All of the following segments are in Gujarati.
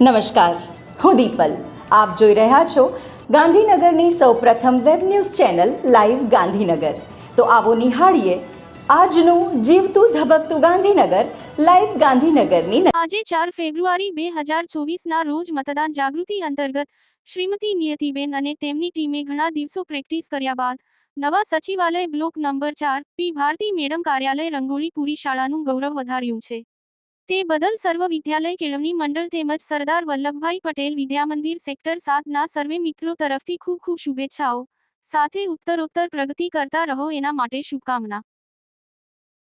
નમસ્કાર. હું દીપલ. આપ જોઈ રહ્યા છો ગાંધીનગરની સૌપ્રથમ web news channel live Gandhinagar. તો આવો નિહાળીએ આજનું જીવતું ધબકતું ગાંધીનગર લાઈવ ગાંધીનગરની આજે ચાર ફેબ્રુઆરી બે હજાર ચોવીસના રોજ મતદાન જાગૃતિ અંતર્ગત શ્રીમતી નિયતિબેન અને તેમની ટીમે ઘણા દિવસો પ્રેક્ટિસ કર્યા બાદ નવા સચિવાલય બ્લોક નંબર ચાર પી ભારતી મેડમ કાર્યાલય રંગોળીપુરી શાળાનું ગૌરવ વધાર્યું છે. તે બદલ સર્વ વિદ્યાલય કેળવણી મંડળ તેમજ સરદાર વલ્લભભાઈ પટેલ વિદ્યામંદિર સેક્ટર સાતના સર્વે મિત્રો તરફથી ખૂબ ખૂબ શુભેચ્છાઓ. સાથે ઉત્તરોત્તર પ્રગતિ કરતા રહો એના માટે શુભકામના.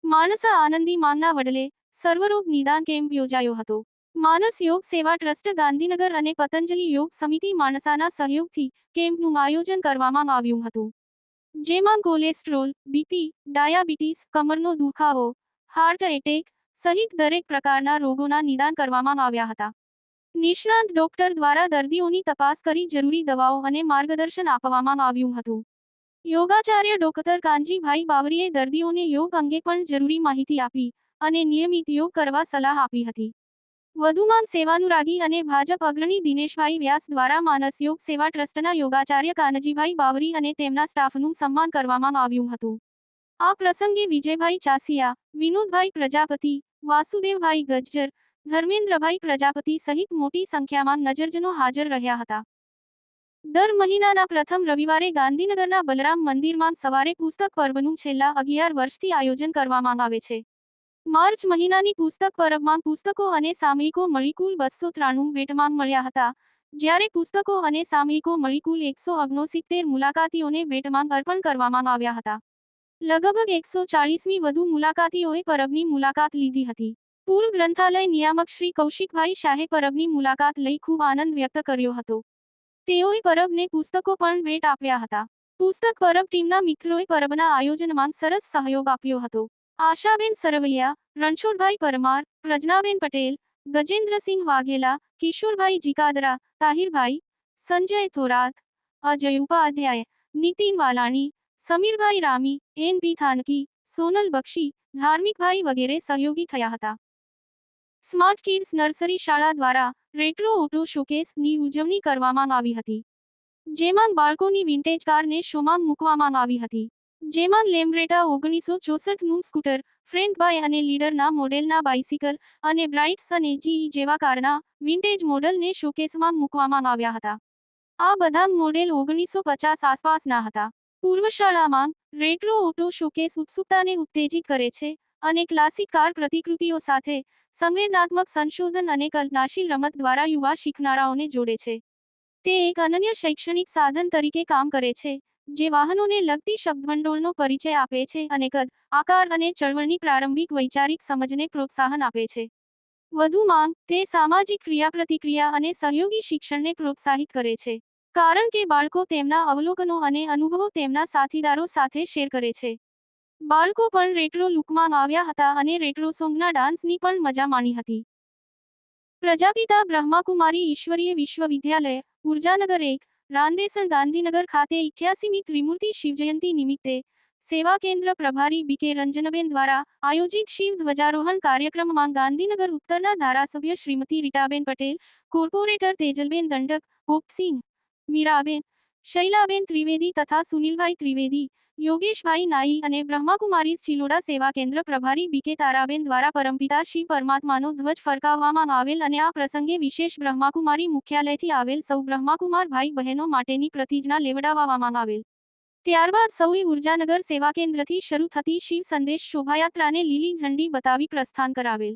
માનસા આનંદી માંગના વડલે સર્વરોગ નિદાન કેમ્પ યોજાયો હતો. માનસ યોગ સેવા ટ્રસ્ટ ગાંધીનગર અને પતંજલિ યોગ સમિતિ માણસાના સહયોગથી કેમ્પનું આયોજન કરવામાં આવ્યું હતું. જેમાં કોલેસ્ટ્રોલ, બીપી, ડાયાબિટીસ, કમરનો દુખાવો, હાર્ટ એટેક સહિત દરેક પ્રકારના રોગોના નિદાન કરવામાં આવ્યા હતા. નિષ્ણાંત ડોક્ટર દ્વારા દર્દીઓની તપાસ કરી જરૂરી દવાઓ અને માર્ગદર્શન આપવામાં આવ્યું હતું. યોગાચાર્ય ડોક્ટર કાનજીભાઈ બાવરીએ દર્દીઓને યોગ અંગે પણ જરૂરી માહિતી આપી અને નિયમિત યોગ કરવા સલાહ આપી હતી. વધુમાં સેવાનુરાગી અને ભાજપ અગ્રણી દિનેશભાઈ વ્યાસ દ્વારા માનસ યોગ સેવા ટ્રસ્ટના યોગાચાર્ય કાનજીભાઈ બાવરી અને તેમના સ્ટાફનું સન્માન કરવામાં આવ્યું હતું. આ પ્રસંગે વિજયભાઈ ચાસિયા, વિનોદભાઈ પ્રજાપતિ, વાસુદેવભાઈ ગજ્જર, ધર્મેન્દ્રભાઈ પ્રજાપતિ સહિત મોટી સંખ્યામાં નજરજનો હાજર રહ્યા હતા. દર મહિનાના પ્રથમ રવિવારે ગાંધીનગરના બલરામ મંદિરમાં સવારે પુસ્તક પર્વનું છેલ્લા અગિયાર વર્ષથી આયોજન કરવામાં આવે છે. માર્ચ મહિનાની પુસ્તક પર્વમાં પુસ્તકો અને સામયિકો મળી કુલ બસો ત્રાણું ભેટમાં મળ્યા હતા. જ્યારે પુસ્તકો અને સામયિકો મળી કુલ એકસો ઓગણસિત્તેર મુલાકાતીઓને ભેટમાં અર્પણ કરવામાં આવ્યા હતા. લગભગ એકસો ચાળીસમી વધુ મુલાકાતીઓએ પરબની મુલાકાત લીધી હતી. પૂર્વ ગ્રંથાલય નિયામક શ્રી કૌશિકભાઈ શાહે પરબની મુલાકાત લઈ ખૂબ આનંદ વ્યક્ત કર્યો હતો. તેઓએ પરબને પુસ્તકો પણ ભેટ આપ્યા હતા. પુસ્તક પરબ ટીમના મિત્રોએ પરબના આયોજનમાં સરસ સહયોગ આપ્યો હતો. આશાબેન સરવૈયા, રણછોડભાઈ પરમાર પ્રજ્ઞાબેન પટેલ, ગજેન્દ્રસિંહ વાઘેલા, કિશોરભાઈ જીકાદરા, તાહિરભાઈ, સંજય થોરાત, અજય ઉપાધ્યાય, નીતિન વાલાણી સમીરભાઈ રામી, એન બી થાનકી, સોનલ બક્ષી, ધાર્મિકભાઈ વગેરે સહયોગી થયા હતા. સ્માર્ટ કિડ્સ નર્સરી શાળા દ્વારા રેટ્રો ઓટો શોકેસની ઉજવણી કરવામાં આવી હતી. જેમાં બાળકોની વિન્ટેજ કારને શોમાં મૂકવામાં આવી હતી. જેમાં લેમ્બ્રેટા ઓગણીસો ચોસઠનું સ્કૂટર, ફ્રેન્ડ બાય અને લીડરના મોડેલના બાઇસિકલ અને બ્રાઇટ્સ અને જીઈ જેવા કારના વિન્ટેજ મોડલને શોકેસમાં મૂકવામાં આવ્યા હતા. આ બધા મોડેલ ઓગણીસો પચાસ આસપાસના હતા. પૂર્વ શાળામાં રેટ્રો ઓટો શોકેસ ઉત્સુકતાને ઉત્તેજિત કરે છે અને ક્લાસિક કાર પ્રતિકૃતિઓ સાથે સંવેદનાત્મક સંશોધન અને કલ્પનાશીલ રમત દ્વારા યુવા શીખનારાઓને જોડે છે. તે એક અનન્ય શૈક્ષણિક સાધન તરીકે કામ કરે છે, જે વાહનોને લગતી શબ્દભંડોળનો પરિચય આપે છે અને કદ, આકાર અને ચળવળની પ્રારંભિક વૈચારિક સમજને પ્રોત્સાહન આપે છે. વધુ માંગ તે સામાજિક ક્રિયાપ્રતિક્રિયા અને સહયોગી શિક્ષણને પ્રોત્સાહિત કરે છે. કારણ કે બાળકો તેમના અવલોકનો અને અનુભવો તેમના સાથીદારો સાથે શેર કરે છે. બાળકો પણ રેટ્રો લુકમાં આવ્યા હતા અને રેટ્રો સોંગના ડાન્સની પણ મજા માણી હતી. પ્રજાપિતા બ્રહ્માકુમારી ઈશ્વરીય વિશ્વવિદ્યાલય, ઉર્જાનગર એક, રાંદેસણ ગાંધીનગર ખાતે ઇઠ્યાસીમી ત્રિમૂર્તિ શિવજયંતિ નિમિત્તે સેવા કેન્દ્ર પ્રભારી બી કે રંજનબેન દ્વારા આયોજિત શિવ ધ્વજારોહણ કાર્યક્રમમાં ગાંધીનગર ઉત્તરના ધારાસભ્ય શ્રીમતી રીટાબેન પટેલ, કોર્પોરેટર તેજલબેન દંડક પોપસિંહ મીરાબેન, શૈલાબેન ત્રિવેદી તથા સુનિલભાઈ ત્રિવેદી, યોગેશભાઈ નાઈ અને બ્રહ્માકુમારી ચિલોડા સેવા કેન્દ્ર પ્રભારી બી કે તારાબેન દ્વારા પરમપિતા શિવ પરમાત્માનો ધ્વજ ફરકાવવામાં આવેલ અને આ પ્રસંગે વિશેષ બ્રહ્માકુમારી મુખ્યાલયથી આવેલ સૌ બ્રહ્માકુમાર ભાઈ બહેનો માટેની પ્રતિજ્ઞા લેવડાવવામાં આવેલ. ત્યારબાદ સૌએ ઉર્જાનગર સેવા કેન્દ્રથી શરૂ થતી શિવ સંદેશ શોભાયાત્રાને લીલી ઝંડી બતાવી પ્રસ્થાન કરાવેલ.